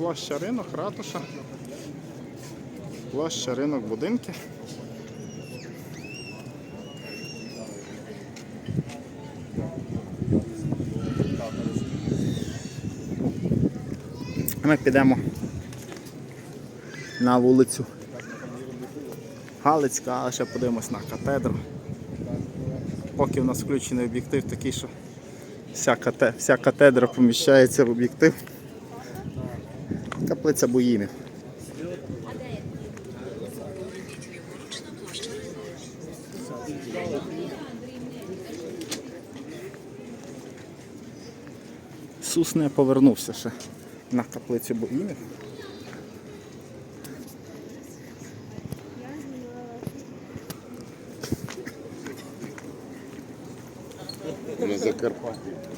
площа ринок, ратуша. Площа ринок будинки. Ми підемо на вулицю Галицька, але ще подивимось на катедру. Поки в нас включений об'єктив такий, що вся, катедра поміщається в об'єктив. Каплиця Буїмів. Сус не повернувся ще на каплицю Буїмів. На Закарпатті.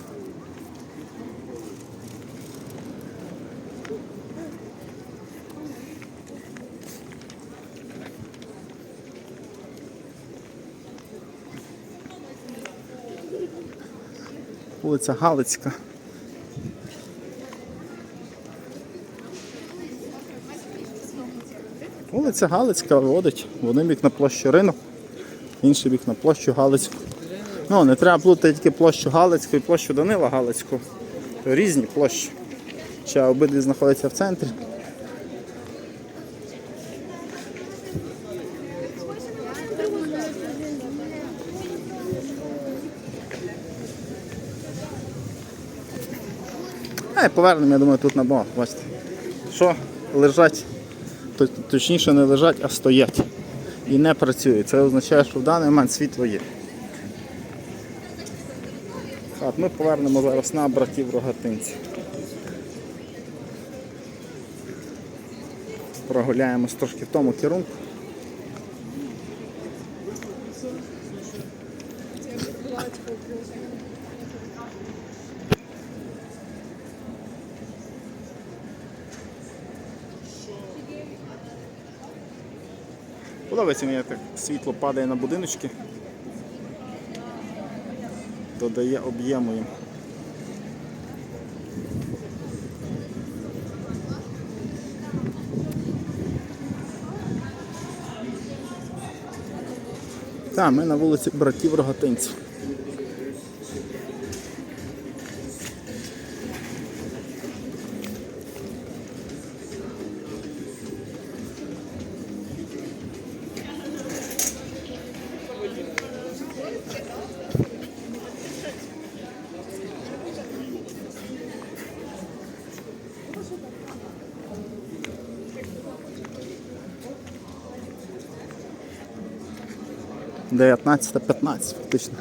Вулиця Галицька. Вулиця Галицька виводить в один бік на площу ринок, інший бік на площу Галицьку. Ну, не треба плутати тільки площу Галицьку і площу Данила Галицьку. Різні площі. Ще обидві знаходяться в центрі. А, повернемо, я думаю, тут на бок, бачите. Що лежать, точніше не лежать, а стоять. І не працюють. Це означає, що в даний момент світло є. Так, ми повернемо зараз на братів рогатинців. Прогуляємось трошки в тому керунку. Подобається мені, так світло падає на будиночки. Додає об'єму їм. Так, ми на вулиці братів Рогатинців. Дев'ятнадцята, 15 фактично.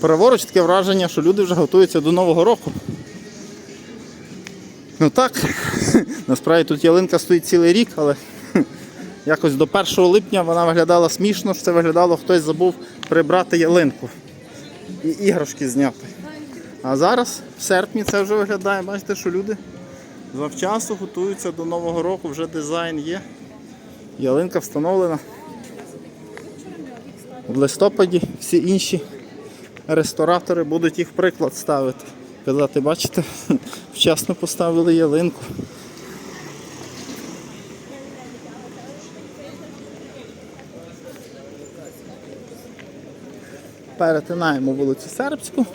Праворуч таке враження, що люди вже готуються до Нового року. Ну так, насправді тут ялинка стоїть цілий рік, але якось до 1 липня вона виглядала смішно, що це виглядало, хтось забув прибрати ялинку і іграшки зняти. А зараз, в серпні, це вже виглядає, бачите, що люди завчасу готуються до Нового року, вже дизайн є. Ялинка встановлена. В листопаді всі інші ресторатори будуть їх приклад ставити. Казати, бачите, вчасно поставили ялинку. Перетинаємо вулицю Сербську.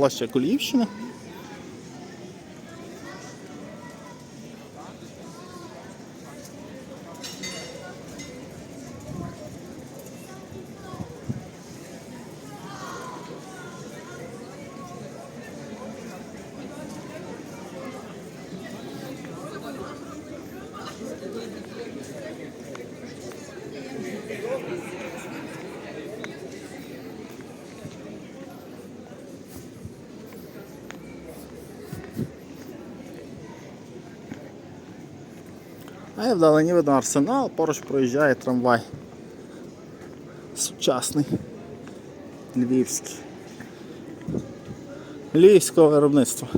Площа Коліївщини. А і вдалині видно арсенал, поруч проїжджає трамвай. Сучасний. Львівський. Львівського виробництва.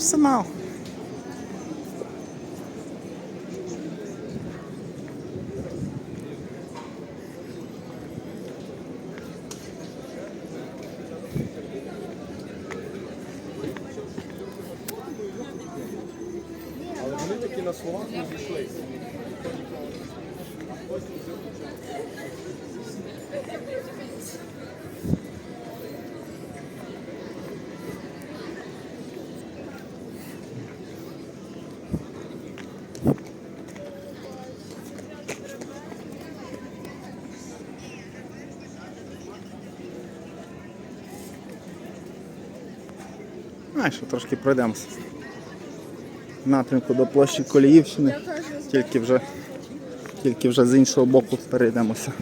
Арсенал. Але вони А, що трошки пройдемося. Напрямку до площі Коліївщини. Тільки вже, тільки вже з іншого боку перейдемося.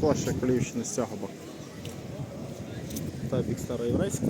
Площа Коліївщини з цього боку. Та бік староєврейська.